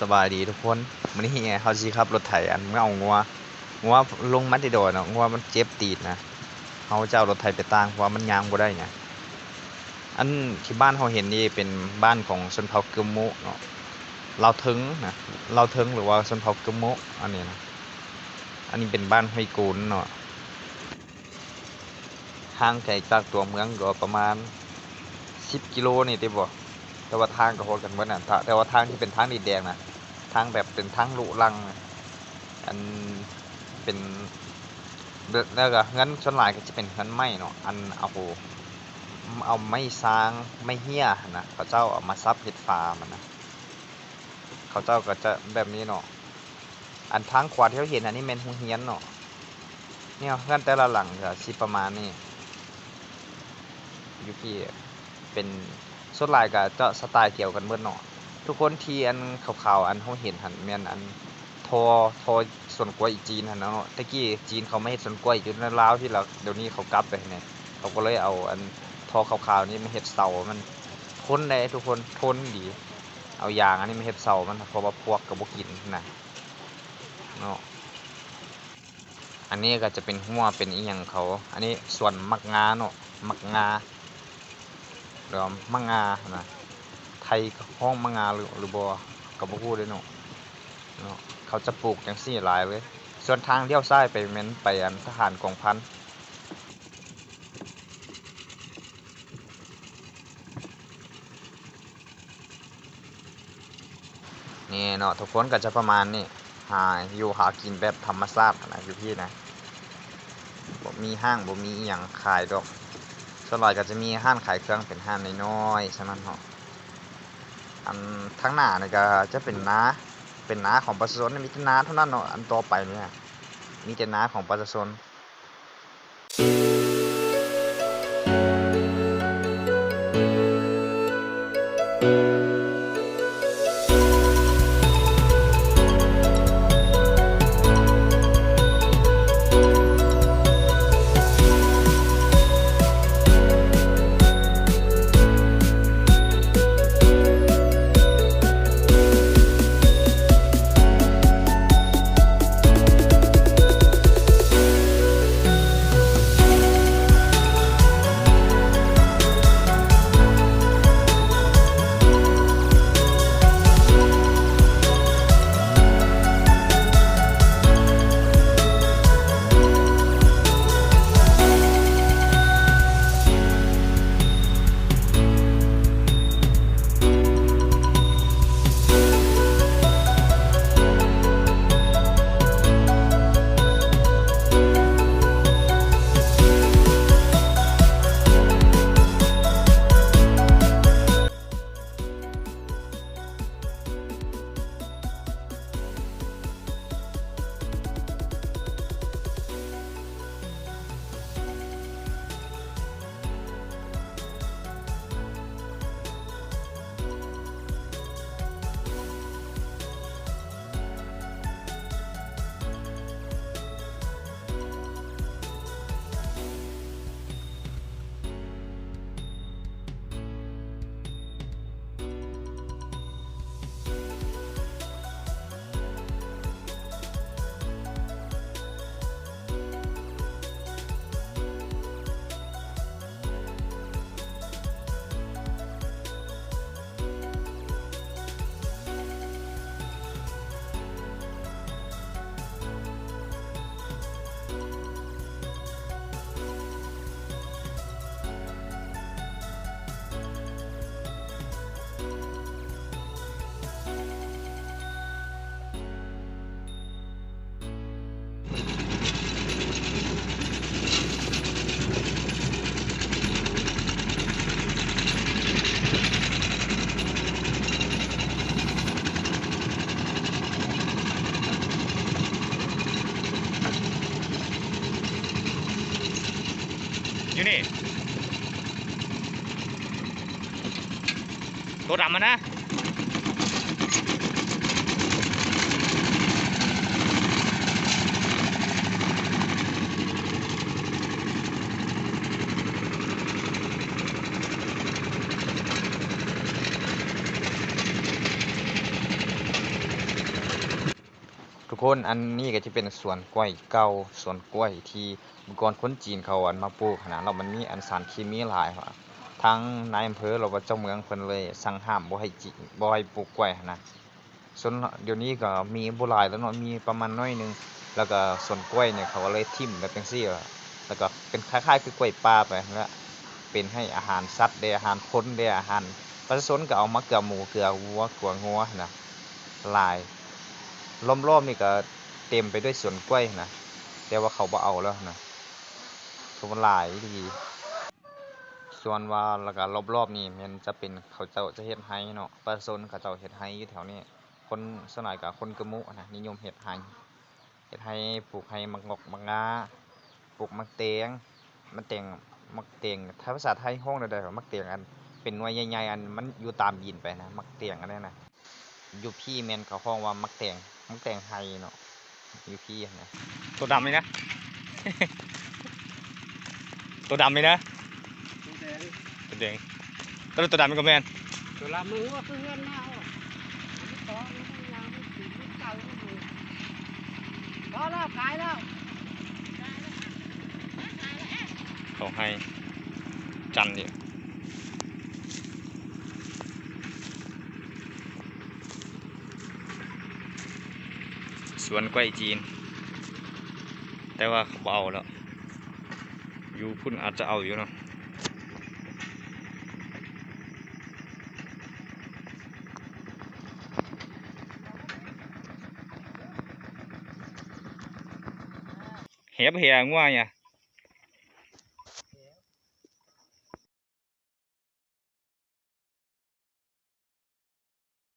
สบายดีทุกคนมื้อนี้เฮาสิขับรถไถอันเงางัวงัวลงมันได้โดดเนาะงัวมันเจ็บตีนนะเฮาจะเอารถไถไปตั้งเพราะมันยางบ่ได้ไงอันที่บ้านเฮาเห็นนี่เป็นบ้านของชนเผ่ากึมโมเนาะเราถึงนะเราถึงหรือว่าชนเผ่ากึมโมอันนี้นะอันนี้เป็นบ้านห้วยกูนเนาะห่างไกลจากตัวเมืองก็ประมาณ10กิโลนี่ติบ่แต่ว่าทางก็โหดกันเบิดน่ะถ้าแต่ว่าทางที่เป็นทางดินแดงนะ ทางแบบเป็นทางลุลัง อันเป็นเด้อแล้วก็เงินส่วนหลายก็จะเป็นเงินไม้เนาะอันเอาเอาไม้สร้างไม้เหี้ยนะเขาเจ้าเอามาซับเฮ็ดฟามันนะเขาเจ้าก็จะแบบนี้เนาะอันทางขวาที่เราเห็นอันนี้แม่นโรงเรียนเนาะเนี่ยเงินแต่ละหลังก็สิประมาณนี้อยู่พี่เป็นส่วนหลายก็จะสไตล์เกี่ยวกันเบิดเนาะ ทุกคนที่อันขาวๆอันเขาเห็นหันแม่นอันทอทอส่วนกล้วยจีนหันเนาะตะกี้จีนเขาไม่เฮ็ดสวนกล้วยอยู่ในลาวที่เราเดี๋ยวนี้เขากลับไปเนี่ยเขาก็เลยเอาอันทอขาวๆนี่มาเฮ็ดเสามันทนได้ทุกคนทนดี เอายางอันนี้มาเฮ็ดเสามันเพราะว่าพวกก็บ่กินนะเนาะอันนี้ก็จะเป็นหัวเป็นอีหยังเขา อันนี้ส่วนมักงาเนาะมักงาหรือว่ามังงานะ ทยห้องมังงาหรือหรือบ่ก็บ่ฮู้เด้เนาะเนาะเขาจะปลูกจังซี่หลายเลย ส่วนทางเลี้ยวซ้ายไปแม่นไปอันทหารกองพันนี่เนาะทุกคนก็จะประมาณนี้หาอยู่หากินแบบธรรมชาตินะอยู่พี่นะบ่มีห้างบ่มีอีหยังขายดอกส่วนใหญ่ก็จะมีห้านขายเครื่องเป็นห้านน้อยๆฉะนั้นเนาะ อันทั้งหน้านี่ก็จะเป็นน้าเป็นน้าของประชาชนมีแต่น้าเท่านั้นเนาะอันต่อไปเนี่ยมีแต่น้าของประชาชน อยู่นี่ ตัวดำมันนะ คนอันนี้ก็จะเป็นสวนกล้วยเก่าสวนกล้วยที่เมื่อก่อนคนจีนเขาอันมาปลูกหั้นนะแล้วมันมีอันสารเคมีหลายครับทางนายอำเภอหรือว่าเจ้าเมืองเพิ่นเลยสั่งห้ามบ่ให้จีบ่ให้ปลูกกล้วยนะส่วนเดี๋ยวนี้ก็มีบ่หลายแล้วเนาะมีประมาณน้อยหนึงแล้วก็สวนกล้วยเนี่ยเขาก็เลยทิ่มแบบจังซี่แล้วก็เป็นคล้ายๆ คือกล้วยป่าไปแล้วเป็นให้อาหารสัตว์ได้อาหารคนได้อาหารประชาชนก็เอามาเกลือหมูเกลือวัวขัวงัวหั้นะลาย ล้อมๆนี่ก็เต็มไปด้วยสวนกล้วยนะแต่ว่าเขาบ่เอาแล้วนะคือมันหลายดีส่วนว่าแล้วก็รอบๆนี่มันจะเป็นเขาเจ้าจะเฮ็ดไห้เนาะประชาชนเขาเจ้าเฮ็ดไห้อยู่แถวนี้คนส่วนใหญ่ก็คนกระมุนะนิยมเฮ็ดไห้เฮ็ดไห้ปลูกไห้มักงอกมักงาปลูกมักเตงมันเตงมักเตงถ้าภาษาไทยห้องใดๆมักเตงอันเป็นหน่วยใหญ่ๆอันมันอยู่ตามดินไปนะมักเตียงอันนั้นนะอยู่พี่แมนเขาห้องว่ามักแตง มักแตงไฮเนาะอยู่พี่นะตัวดำเลยนะ ตัวดำเลยนะ ตัวแดงตัวแดงตัวตัวดำมันก็แมนตัวละมือว่าเพื่อนหน้าอะต่อนี่ให้ยางไม่ถึงไม่เก่าไม่ถึงพอแล้วขายแล้วเขาให้จันดิส วนกล้วยจีน แต่ว่าเขาเอาแล้ว อยู่พุ่นอาจจะเอาอยู่เนาะเหียบเหียง่วเนี่ย